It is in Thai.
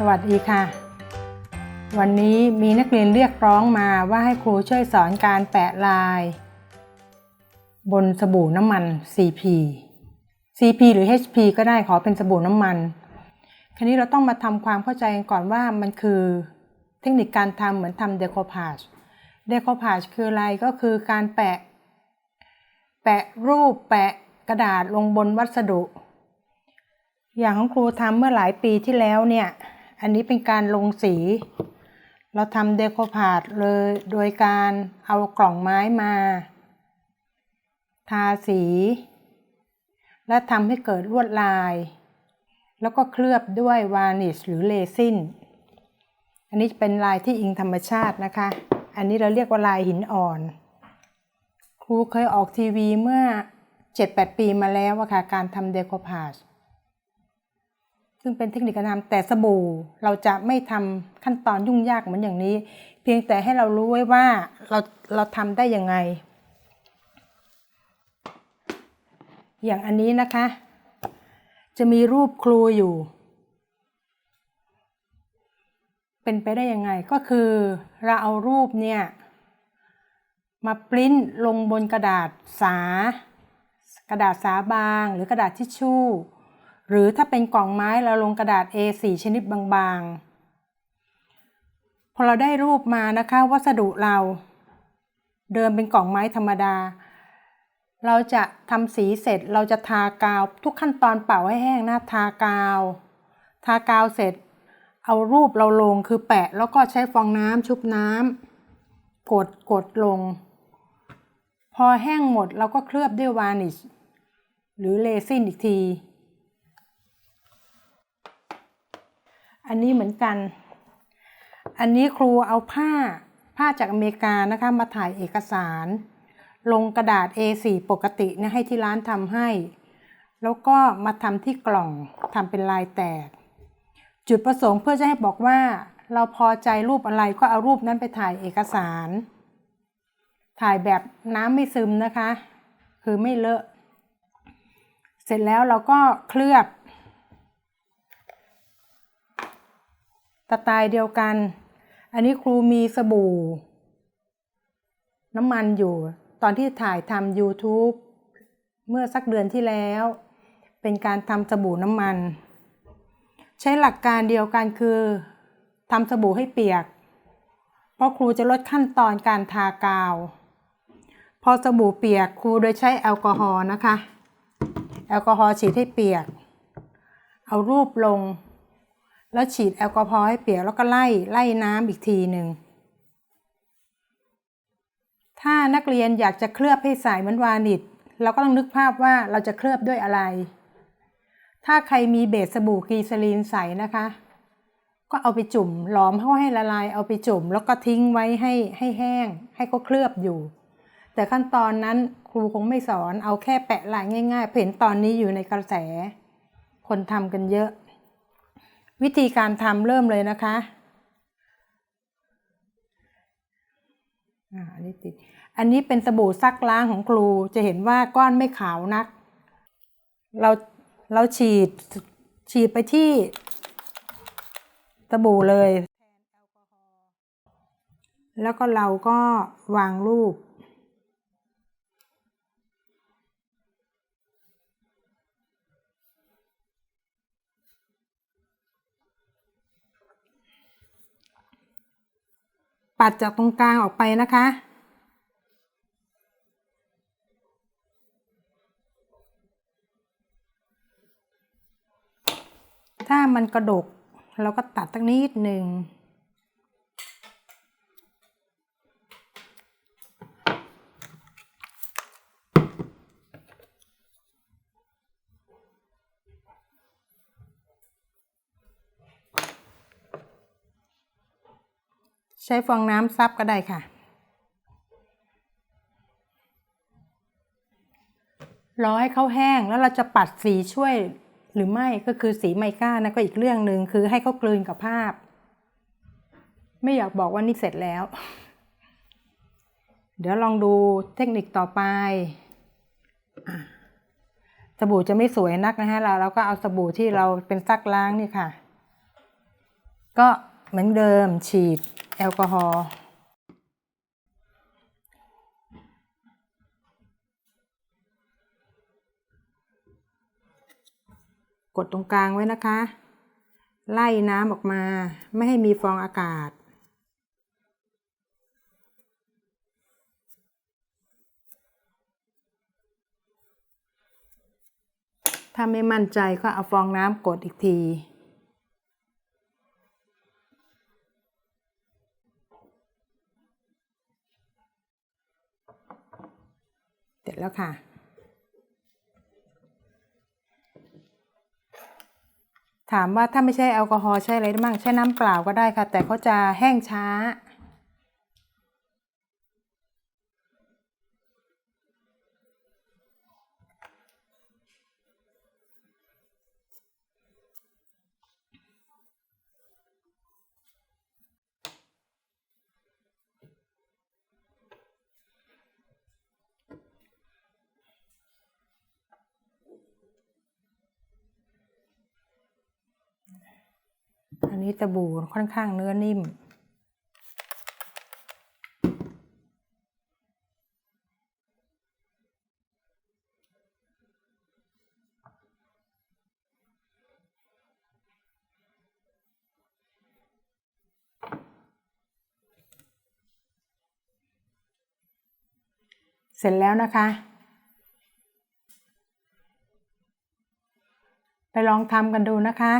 สวัสดีค่ะ วันนี้มีนักเรียนเรียกร้องมาว่าให้ครูช่วยสอนการแปะลาย บนสบู่น้ำมัน CP CP หรือ HP ก็ได้ขอเป็นสบู่น้ำมัน คราวนี้เราต้องมาทำความเข้าใจกันก่อนว่ามันคือเทคนิคการทำเหมือนทำเดโคพาจเดโคพาจคืออะไรก็คือการแปะ แปะรูปแปะกระดาษลงบนวัสดุ อย่างของครูทำเมื่อหลายปีที่แล้วเนี่ย อันนี้เป็นการลงสี เราทำเดโคพาดเลยโดยการเอากล่องไม้มา ทาสี และทำให้เกิดลวดลาย แล้วก็เคลือบด้วยวานิชหรือเลซินอันนี้เป็นลายที่อิงธรรมชาตินะคะ อันนี้เราเรียกว่าลายหินอ่อน ครูเคยออกทีวีเมื่อ 7-8 ปีมาแล้วอะค่ะการทำเดโคพาจ ซึ่งเป็นเทคนิคการทำแต่สบู่เราจะไม่ทำขั้นตอนยุ่งยากเหมือนอย่างนี้ เพียงแต่ให้เรารู้ไว้ว่าเราเราทำได้ยังไง อย่างอันนี้นะคะ จะมีรูปครูอยู่ เป็นไปได้ยังไงก็คือเราเอารูปเนี่ยมาปริ้นลงบนกระดาษสา กระดาษสาบางหรือกระดาษทิชชู่ หรือถ้าเป็นกล่องไม้เราลงกระดาษ A4 ชนิดบางๆ พอเราได้รูปมานะคะวัสดุเรา เดิมเป็นกล่องไม้ธรรมดา เราจะทำสีเสร็จเราจะทากาว ทุกขั้นตอนเป่าให้แห้งนะทากาว ทากาวเสร็จ เอารูปเราลงคือแปะแล้วก็ใช้ฟองน้ำชุบน้ำกดกดลง พอแห้งหมดเราก็เคลือบด้วยวานิชหรือเลซินอีกที อันนี้เหมือนกัน อันนี้ครูเอาผ้าผ้าจากอเมริกานะคะมาถ่ายเอกสาร ลงกระดาษ A4 ปกตินี่ยให้ที่ร้านทำให้ แล้วก็มาทำที่กล่องทำเป็นลายแตก จุดประสงค์เพื่อจะให้บอกว่า เราพอใจรูปอะไรก็เอารูปนั้นไปถ่ายเอกสาร ถ่ายแบบน้ำไม่ซึมนะคะ คือไม่เลอะ เสร็จแล้วเราก็เคลือบ ไตล์เดียวกัน อันนี้ครูมีสบู่ น้ำมันอยู่ ตอนที่ถ่ายทำ YouTube เมื่อสักเดือนที่แล้ว เป็นการทำสบู่น้ำมัน ใช้หลักการเดียวกันคือทำสบู่ให้เปียก เพราะครูจะลดขั้นตอนการทากาว พอสบู่เปียกครูโดยใช้แอลกอฮอล์นะคะ แอลกอฮอล์ฉีดให้เปียก เอารูปลง แล้วฉีดแอลกอฮอล์ให้เปียกแล้วก็ไล่ไล่น้ำอีกทีหนึ่ง ถ้านักเรียนอยากจะเคลือบให้ใสเหมือนวานิชเราก็ต้องนึกภาพว่าเราจะเคลือบด้วยอะไร ถ้าใครมีเบสสบู่กรีซาลีนใสนะคะ ก็เอาไปจุ่มหลอมเขาให้ละลาย เอาไปจุ่ม แล้วก็ทิ้งไว้ให้ให้แห้ง ให้เขาเคลือบอยู่ แต่ขั้นตอนนั้นครูคงไม่สอนเอาแค่แปะลายง่ายๆเห็นตอนนี้อยู่ในกระแส คนทำกันเยอะ วิธีการทำเริ่มเลยนะคะอันนี้ติดอันนี้เป็นสบู่ซักล้างของครูจะเห็นว่าก้อนไม่ขาวนัก เราเราฉีดฉีดไปที่สบู่เลย แล้วก็เราก็วางรูป ปัดจากตรงกลางออกไปนะคะ ถ้ามันกระดกเราก็ตัดตั้งนิดหนึ่ง ใช้ฟองน้ำซับก็ได้ค่ะ รอให้เขาแห้งแล้วเราจะปัดสีช่วยหรือไม่ก็คือสีไมก้านะก็อีกเรื่องหนึ่งคือให้เขากลืนกับภาพ ไม่อยากบอกว่านี่เสร็จแล้ว เดี๋ยวลองดูเทคนิคต่อไปสบู่จะไม่สวยนักนะฮะเราเราก็เอาสบู่ที่เราเป็นซักล้างนี่ค่ะ ก็เหมือนเดิมฉีด แอลกอฮอล์กดตรงกลางไว้นะคะ ไล่น้ำออกมา ไม่ให้มีฟองอากาศ ถ้าไม่มั่นใจก็เอาฟองน้ำกดอีกที เสร็ จแล้วค่ะ ถามว่าถ้าไม่ใช่แอลกอฮอล์ใช่อะไรได้บ้างใช้น้ำเปล่าก็ได้ค่ะ แต่เขาจะแห้งช้า อันนี้ตะบูค่อนข้างเนื้อนิ่ม เสร็จแล้วนะคะไปลองทำกันดูนะคะ